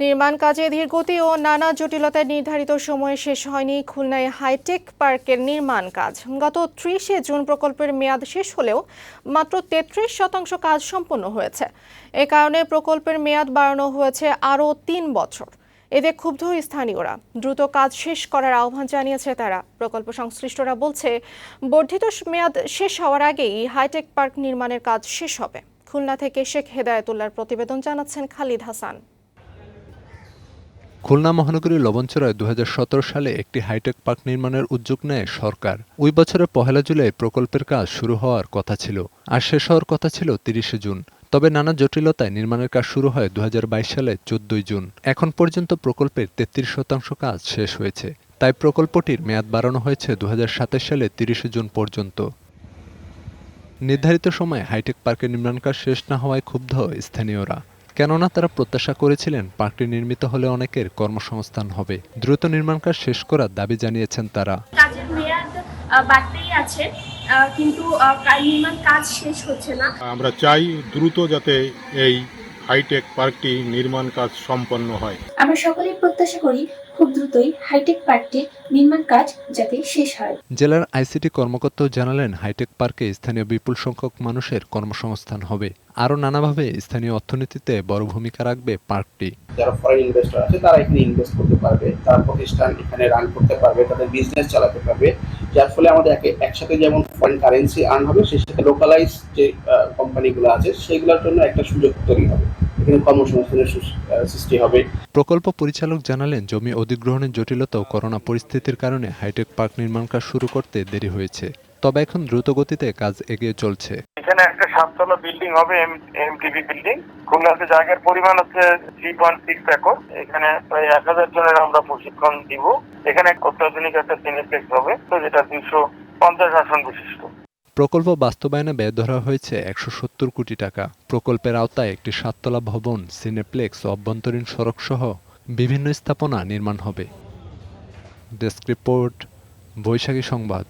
নির্মাণ কাজে ধীরগতি ও নানা জটিলতায় নির্ধারিত সময়ে শেষ হয়নি খুলনায় হাইটেক পার্কের নির্মাণ কাজ। গত ত্রিশে জুন প্রকল্পের মেয়াদ শেষ হলেও মাত্র তেত্রিশ শতাংশ কাজ সম্পন্ন হয়েছে। এ কারণে প্রকল্পের মেয়াদ বাড়ানো হয়েছে আরও তিন বছর। এতে ক্ষুব্ধ স্থানীয়রা। দ্রুত কাজ শেষ করার আহ্বান জানিয়েছে তারা। প্রকল্প সংশ্লিষ্টরা বলছে, বর্ধিত মেয়াদ শেষ হওয়ার আগেই হাইটেক পার্ক নির্মাণের কাজ শেষ হবে। খুলনা থেকে শেখ হেদায়েতুল্লার প্রতিবেদন জানাচ্ছেন খালিদ হাসান। খুলনা মহানগরীর লবণচড়ায় দু হাজার সতেরো সালে একটি হাইটেক পার্ক নির্মাণের উদ্যোগ নেয় সরকার। ওই বছরের পহেলা জুলাই প্রকল্পের কাজ শুরু হওয়ার কথা ছিল, আর শেষ হওয়ার কথা ছিল তিরিশে জুন। তবে নানা জটিলতায় নির্মাণের কাজ শুরু হয় দু হাজার বাইশ সালে চোদ্দই জুন। এখন পর্যন্ত প্রকল্পের তেত্রিশ শতাংশ কাজ শেষ হয়েছে। তাই প্রকল্পটির মেয়াদ বাড়ানো হয়েছে দু সালে তিরিশে জুন পর্যন্ত। নির্ধারিত সময়ে হাইটেক পার্কের নির্মাণ কাজ শেষ না হওয়ায় ক্ষুব্ধ স্থানীয়রা। কেননা তারা প্রত্যাশা করেছিলেন পার্কটি নির্মিত হলে অনেকের কর্মসংস্থান হবে। দ্রুত নির্মাণ কাজ শেষ করার দাবি জানিয়েছেন তারা। কাজের মেয়াদ বাড়তেই আছে কিন্তু নির্মাণ কাজ শেষ হচ্ছে না। আমরা চাই দ্রুত যাতে এই হাইটেক পার্কটি নির্মাণ কাজ সম্পন্ন হয়। আমরা সকলেই প্রত্যাশা করি খুব দ্রুতই হাইটেক পার্কটির নির্মাণ কাজ যাতে শেষ হয়। জেলার আইসিটি কর্মকর্তাও জানালেন হাইটেক পার্কে স্থানীয় বিপুল সংখ্যক মানুষের কর্মসংস্থান হবে। আরও নানাভাবে স্থানীয় অর্থনীতিতে বড় ভূমিকা রাখবে পার্কটি যারা ফরেন ইনভেস্টর আছে তারা এখানে ইনভেস্ট করতে পারবে তারা প্রতিষ্ঠান এখানে রান করতে পারবে তাদের বিজনেস চালাতে পারবে। যার ফলে আমাদের একসাথে যেমন ফরেন কারেন্সি আর্ন হবে সেই সাথে লোকালাইজ যে কোম্পানিগুলো আছে সেগুলোর জন্য একটা সুযোগ তৈরি হবে। এখানে কর্মসংস্থানের সৃষ্টি হবে। প্রকল্প পরিচালক জানালেন জমি অধিগ্রহণের জটিলতা ও করোনা পরিস্থিতির কারণে হাইটেক পার্ক নির্মাণ কাজ শুরু করতে দেরি হয়েছে। তবে এখন দ্রুত গতিতে কাজ এগিয়ে চলছে। এখানে একটা সাততলা বিল্ডিং হবে এমটিভি বিল্ডিং। খুলনাতে জায়গার পরিমাণ হচ্ছে থ্রি পয়েন্ট সিক্স একর এখানে প্রায় এক হাজার জনের আমরা প্রশিক্ষণ দিব। এখানে অত্যাধুনিক একটা সিনেপ্লেক্স হবে তো যেটা দুইশো পঞ্চাশ আসন বিশিষ্ট। প্রকল্প বাস্তবায়নে ব্যয় ধরা হয়েছে একশো সত্তর কোটি টাকা। প্রকল্পের আওতায় একটি সাততলা ভবন, সিনেপ্লেক্স, অভ্যন্তরীণ সড়ক সহ বিভিন্ন স্থাপনা নির্মাণ হবে। ডেস্ক রিপোর্ট, বৈশাখী সংবাদ।